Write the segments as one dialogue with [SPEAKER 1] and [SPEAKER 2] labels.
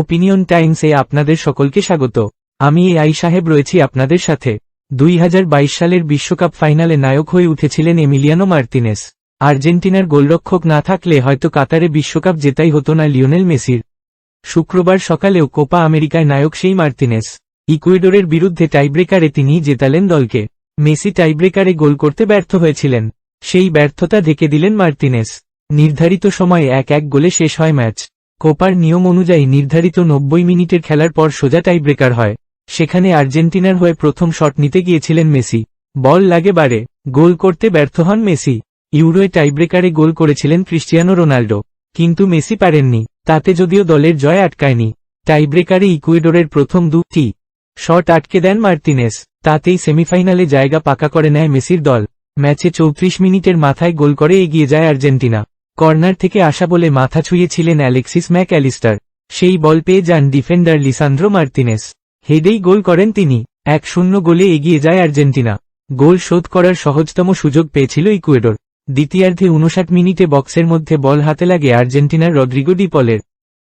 [SPEAKER 1] Opinion টাইমসে আপনাদের সকলকে স্বাগত। আমি এ আই সাহেব রয়েছি আপনাদের সাথে। দুই হাজার বাইশ সালের বিশ্বকাপ ফাইনালে নায়ক হয়ে উঠেছিলেন এমিলিয়ানো মার্তিনেস। আর্জেন্টিনার গোলরক্ষক না থাকলে হয়তো কাতারে বিশ্বকাপ জেতাই হতো না লিওনেল মেসির। শুক্রবার সকালেও কোপা আমেরিকায় নায়ক সেই মার্তিনেস। ইকুয়েডরের বিরুদ্ধে টাইব্রেকারে তিনি জেতালেন দলকে। মেসি টাইব্রেকারে গোল করতে ব্যর্থ হয়েছিলেন। সেই ব্যর্থতা ঢেকে দিলেন মার্তিনেস। নির্ধারিত সময়ে এক এক গোলে শেষ হয় ম্যাচ। কোপার নিয়ম অনুযায়ী নির্ধারিত নব্বই মিনিটের খেলার পর সোজা টাইব্রেকার হয়। সেখানে আর্জেন্টিনার হয়ে প্রথম শট নিতে গিয়েছিলেন মেসি। বল লাগে বারে গোল করতে ব্যর্থ হন মেসি। ইউরোয় টাইব্রেকারে গোল করেছিলেন ক্রিস্টিয়ানো রোনাল্ডো। কিন্তু মেসি পারেননি, তাতে যদিও দলের জয় আটকায়নি। টাইব্রেকারে ইকুয়েডরের প্রথম দুটি শট আটকে দেন মার্তিনেস, তাতেই সেমিফাইনালে জায়গা পাকা করে নেয় মেসির দল। ম্যাচে চৌত্রিশ মিনিটের মাথায় গোল করে এগিয়ে যায় আর্জেন্টিনা। কর্নার থেকে আসা বলে মাথা ছুঁয়েছিলেন অ্যালেক্সিস ম্যাক অ্যালিস্টার সেই বল পেয়ে যান ডিফেন্ডার লিসান্দ্রো মার্তিনেস। হেডেই গোল করেন তিনি। এক শূন্য গোলে এগিয়ে যায় আর্জেন্টিনা। গোল শোধ করার সহজতম সুযোগ পেয়েছিল ইকুয়েডর। দ্বিতীয়ার্ধে উনষাট মিনিটে বক্সের মধ্যে বল হাতে লাগে আর্জেন্টিনার রদ্রিগো ডিপলের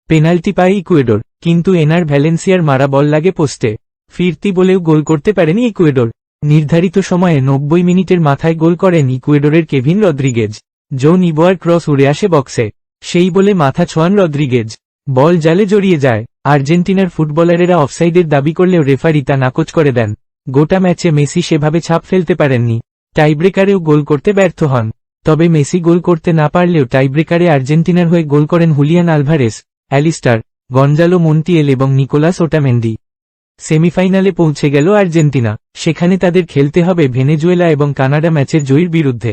[SPEAKER 1] পেনাল্টি পায় ইকুয়েডর, কিন্তু এনার ভ্যালেন্সিয়ার মারা বল লাগে পোস্টে। ফিরতি বলেও গোল করতে পারেনি ইকুয়েডর। নির্ধারিত সময়ে নব্বই মিনিটের মাথায় গোল করেন ইকুয়েডরের কেভিন রদ্রিগেজ। জো নিবোয়ার ক্রস উড়ে আসে বক্সে। সেই বলে মাথা ছোঁয়ান রদ্রিগেজ। বল জালে জড়িয়ে যায়। আর্জেন্টিনার ফুটবলারেরা অফসাইডের দাবি করলেও রেফারি তা নাকচ করে দেন। গোটা ম্যাচে মেসি সেভাবে ছাপ ফেলতে পারেননি। টাইব্রেকারেও গোল করতে ব্যর্থ হন। তবে মেসি গোল করতে না পারলেও টাইব্রেকারে আর্জেন্টিনার হয়ে গোল করেন Julian Alvarez, Allister, Gonzalo Montiel এবং নিকোলাস ওটামেন্ডি। সেমিফাইনালে পৌঁছে গেল আর্জেন্টিনা। সেখানে তাদের খেলতে হবে ভেনেজুয়েলা এবং কানাডা ম্যাচের জয়ীর বিরুদ্ধে।